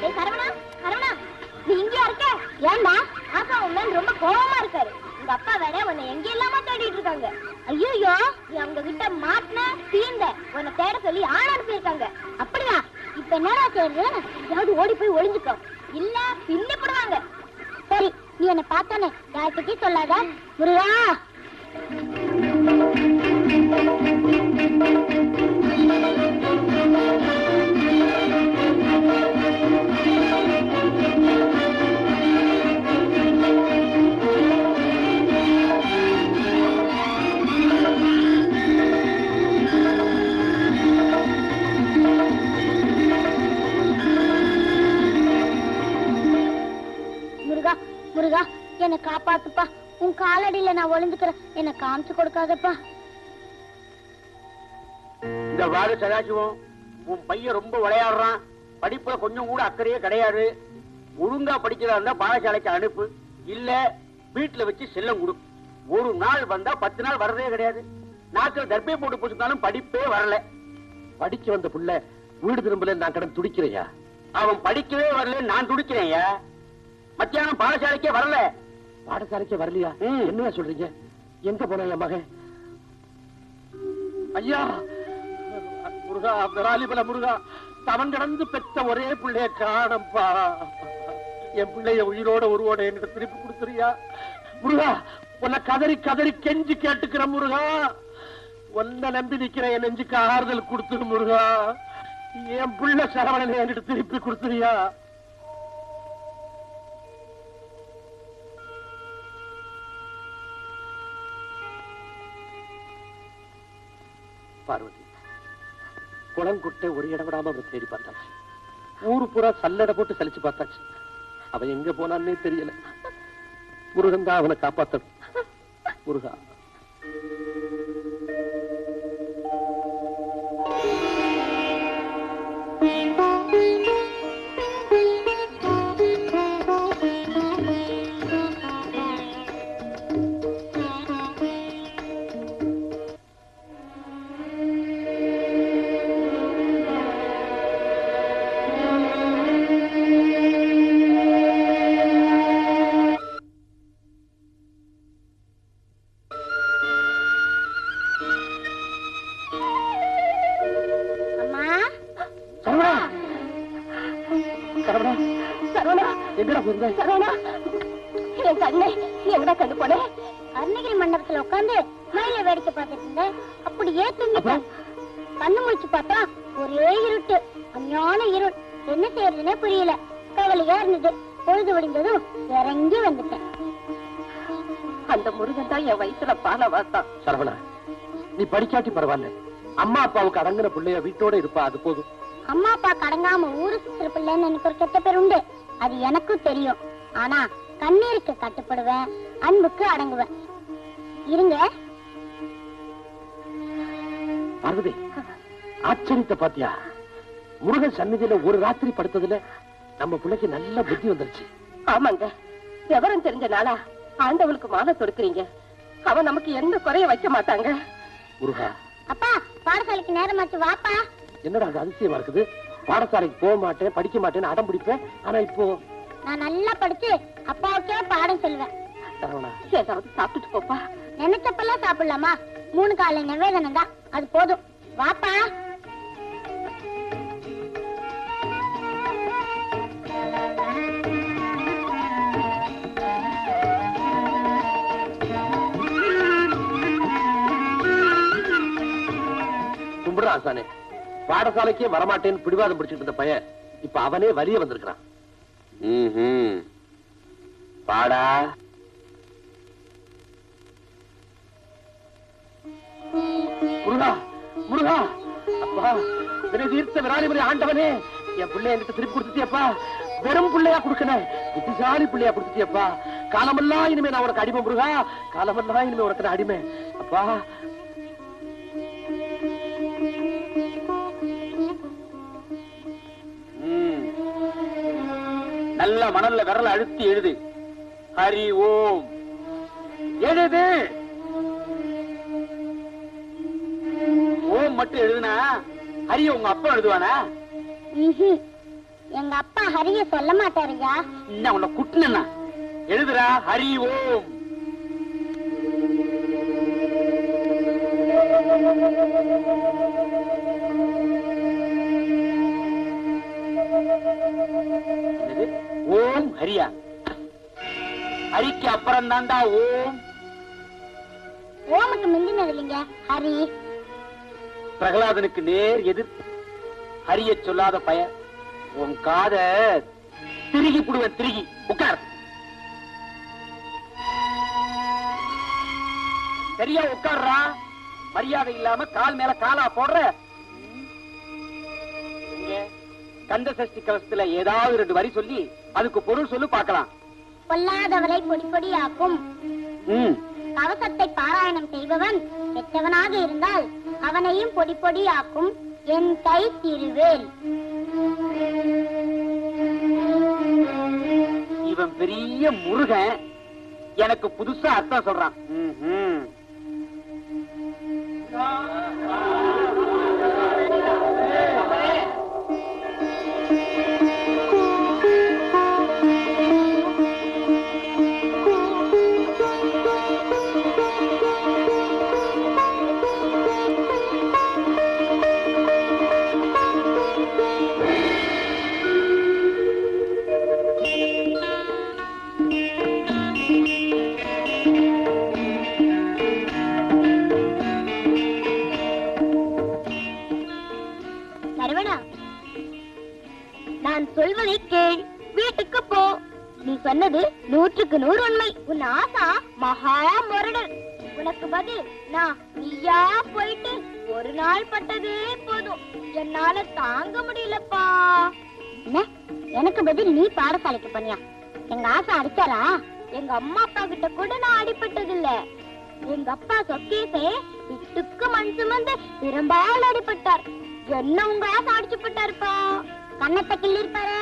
டேய் சரவணா சரவணா நீ இங்கேயா இருக்க? ஏன்டா? அப்பா உன் மேல ரொம்ப கோவமா இருக்காரு. உங்க அப்பா வேற உன்னை எங்க இல்லாம தேடிட்டு இருக்காங்க. ஐயோ நீ அவங்க கிட்ட மாட்டின தீந்த உன்னை தேட சொல்லி ஆள் அனுப்பியிருக்காங்க அப்படியா? இப்ப என்னடா செய்யுது யாவது ஓடி போய் ஒளிஞ்சுக்கோ. இல்ல பின்ன போடுவாங்க. சரி நீ என்ன பார்த்தானே யார்கிட்டயும் சொல்லாத. முருகா முருகா! என்ன காப்பாத்துப்பா. உன் காலடியில நான் ஒளிஞ்சுக்கிறேன். என்ன காமிச்சு கொடுக்காதப்பா. இந்த வாரு சதாசிவம் உன் பையன் ரொம்ப விளையாடுறான். படிப்புல கொஞ்சம் கூட அக்கறையே கிடையாது. ஒழுங்கா படிக்கிறதா இருந்தா பாடசாலைக்கு அனுப்பு. இல்ல வீட்டுல வச்சு செல்லம் கொடு. ஒரு நாள் வந்தா பத்து நாள் வர்றதே கிடையாது. நாக்கில் தர்பை போட்டு போச்சுனாலும் படிப்பே வரல. படிக்க வந்த புள்ள வீடு திரும்பல நான் கடன் துடிக்கிறையா அவன் படிக்கவே வரல நான் துடிக்கிறேயா மத்தியானம் பாடசாலைக்கே வரல. பாடசாலைக்கே வரலையா? ம். என்னையா சொல்றீங்க? எங்க போனா என் மகன்? ஐயா! முருகா விராலிபல முருகா தவன் கடந்து பெத்த ஒரே பிள்ளைய காணப்பா. என் பிள்ளைய உயிரோட உருவோட என்கிட்ட திருப்பி கொடுத்துறியா? முருகா உன்னை கதறி கதறி கெஞ்சி கேட்டுக்கிற முருகா. உன்னை நம்பி நிக்கிற என் நெஞ்சுக்கு ஆறுதல் கொடுத்துரு முருகா. என் பிள்ளை சரவணனை என்கிட்ட திருப்பி கொடுத்துறியா? பார்வதி. குளங்குட்டை ஒரு இடம் விடாம அவன் தேடி பார்த்தான் ஊரு பூரா சல்லடை போட்டு சலிச்சு பார்த்தாச்சு. அவன் எங்க போனான்னே தெரியல. முருகன் தான் அவனை காப்பாத்த முருகா எங்கடா போயிருந்த சரவணா. என் கண்ணே எங்கடா கண்டு போனே? அருணகிரி மண்டபத்துல உட்கார்ந்து மயில வேடிக்கை பார்த்துட்டு இருந்தேன். அப்படியே தூங்கிட்டேன் கண்ணு முழிச்சு பார்த்தா ஒரே இருட்டு. அஞ்ஞான இருள். என்ன செய்யறதுனே புரியல. கவலையா இருந்தது. பொழுது விடிந்ததும் இறங்கி வந்துட்டேன். அந்த முருகன் தான் என் வயித்துல பால வார்த்தான். சரவணா நீ படிக்காட்டி பரவாயில்ல. அம்மா அப்பாவுக்கு அடங்குன பிள்ளைய வீட்டோட இருப்பா அது போதும். அம்மா அப்பா கடங்காம ஊரு சுத்துற பிள்ளைன்னு எனக்கு ஒரு கெட்ட பேர் உண்டு. அது எனக்கும் தெரியும். ஆனா கண்ணீருக்கு கட்டுப்படுவேன் அன்புக்கு அடங்குவேன். இருங்க. பார்வதி ஆச்சரியத்தை பாத்தியா? முருகன் சந்நிதியில ஒரு ராத்திரி படுத்ததுல நம்ம பிள்ளைக்கு நல்ல புத்தி வந்துருச்சு. ஆமாங்க. விவரம் தெரிஞ்ச நாளா ஆண்டவளுக்கு மாலை தொடுக்குறீங்க. அவன் நமக்கு எந்த குறைய வைக்க மாட்டாங்க. முருகா. அப்பா பாடசாலைக்கு நேரமாச்சு வாப்பா. என்னடா அது அதிசயமா இருக்குது? பாடசாலைக்கு போக மாட்டேன் படிக்க மாட்டேன்னு அடம் பிடிப்பேன். ஆனா இப்போ நான் நல்லா படிச்சு அப்பாவுக்கே பாடம் சொல்லுவேன் ஏதாவது சாப்பிட்டுட்டு போப்பா. நினைச்சப்பெல்லாம் சாப்பிடலாமா? மூணு காலை நிவேதனம் தான். அது போதும். வாப்பா. கும்பிடுறான் ஆசானே. பாடசாலைக்கே வரமாட்டேன்னு பிடிவாதம் பிடிச்சிட்டு இருந்த பையன் இப்ப அவனே வலிய வந்திருக்கிறான். பாடா முருகா முருகா. அப்பா வினை தீர்த்த விராலிபுரி ஆண்டவனே. என் பிள்ளை என்கிட்ட திருப்பி கொடுத்துட்டியப்பா. வெறும் பிள்ளையா கொடுக்கணும் புத்திசாலி பிள்ளையா கொடுத்துட்டியப்பா. காலமெல்லாம் இனிமே நான் உனக்கு அடிமை முருகா. காலமெல்லாம் இனிமே உனக்கு அடிமை. அப்பா நல்ல மணல்ல விரல அழுத்தி எழுது. ஹரி ஓம். எழுது. ஓம் மட்டும் எழுதுனா ஹரி உங்க அப்பா எழுதுவானா. எங்க அப்பா ஹரிய சொல்ல மாட்டாருயா இன்னும் உன்னை குட்டுனா எழுதுறா ஹரி ஓம். என்னது? ஓம் ஹரியா. ஹரிக்கு அப்புறம் தாண்டா ஓம். ஓமுக்கு மிந்தினது இல்லைங்க ஹரி. பிரகலாதனுக்கு நேர் எதிர். ஹரிய சொல்லாத பய உன் காத திருகி புடுவேன் திருகி. உட்கார். சரியா உட்கார்றா. மரியாதை இல்லாம கால் மேல காலா போடுற. கந்த சஷ்டி கவசத்துல ஏதாவது ரெண்டு வரி சொல்லி அதுக்கு பொருள் சொல்லு பார்க்கலாம். பொல்லாதவரை பொடி பொடியாக்கும். ம். கவசத்தை பாராயணம் செய்பவன் கெட்டவனாக இருந்தால் அவனையும் பொடி பொடியாக்கும். என் கை திருவேல். இவன் பெரிய முருகன். எனக்கு புதுசா அர்த்தம் சொல்றான். சொன்னது நூற்றுக்கு நூறு உண்மை. உன் ஆசா மகா முரடல். உனக்கு பதில் நான் நீயா போயிட்டு ஒரு நாள் பட்டதே போதும். என்னால தாங்க முடியலப்பா. என்ன? எனக்கு பதில் நீ பாடசாலைக்கு பண்ணியா எங்க ஆசா அடிச்சாரா? எங்க அம்மா அப்பா கிட்ட கூட நான் அடிபட்டது இல்ல எங்க அப்பா சொக்கேசே விட்டுக்கு மண் சுமந்து பெரும்பால் அடிபட்டார். என்ன உங்க ஆசை அடிச்சு போட்டாருப்பா கண்ணத்தை கிள்ளிருப்பாரு.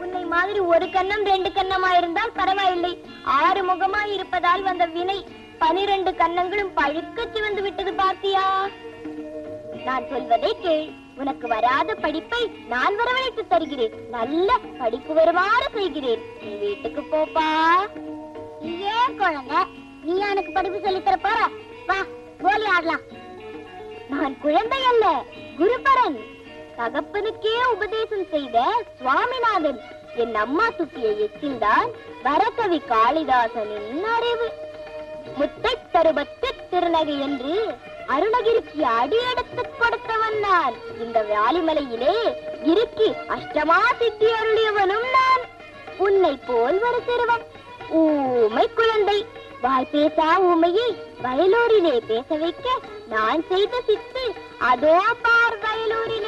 உன்னை மாதிரி ஒரு கண்ணம் ரெண்டு கண்ணமா இருந்தால் பரவாயில்லை. ஆறு முகமா இருப்பதால் வந்த வினை பனிரெண்டு கண்ணங்களும் பழுக்க சிவந்து விட்டது பாத்தியா? நான் சொல்வதை கேள். உனக்கு வராத படிப்பை நான் வரவழைத்து தருகிறேன். நல்ல படிப்பு வருமாறு செய்கிறேன். நீ வீட்டுக்கு போப்பா ஏன் குழந்தை நீ எனக்கு படிப்பு சொல்லி தர போற? வா கோலி ஆடலாம். நான் குழந்தை அல்ல குருபரன். தகப்பனுக்கே உபதேசம் செய்த சுவாமிநாதன் என் அம்மா துப்பிய எச்சில்தான் வரகவி காளிதாசனின் அறிவு. முத்தை தருபத்து திருநகை என்று அருணகிரிக்கு அடியெடுத்து எடுத்து கொடுத்தவன் நான் இந்த வாலிமலையிலே இருக்கி அஷ்டமா சித்தி அருளியவனும் நான். உன்னை போல் ஒரு சிறுவன் ஊமை குழந்தை. வாய் பேசா ஊமையை வயலூரிலே பேச வைக்க நான் செய்த சித்து. அதோ பார் வயலூரிலே.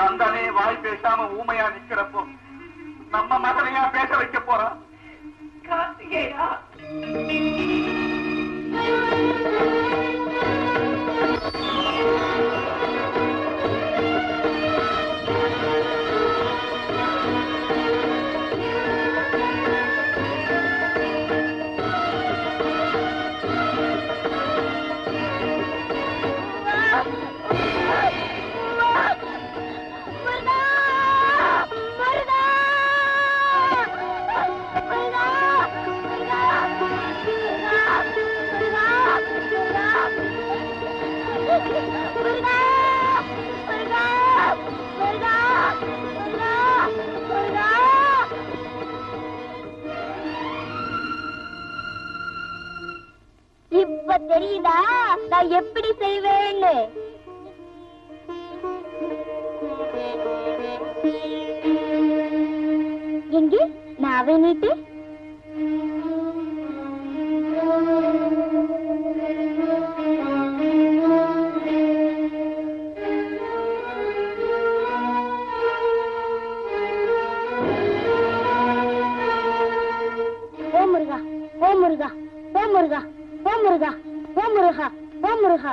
கந்தனே வாய் பேசாம ஊமையா நிக்கிறப்போ நம்ம மகனையா பேச வைக்க போறான் கார்த்திகேயா. எப்படி செய்வேன்னு? எங்கே? நாவை நீட்டு ஓ முருகா ஓ முருகா ஓ முருகா ஓ முருகா ஓ முருகா. ஓ முருகா முருகா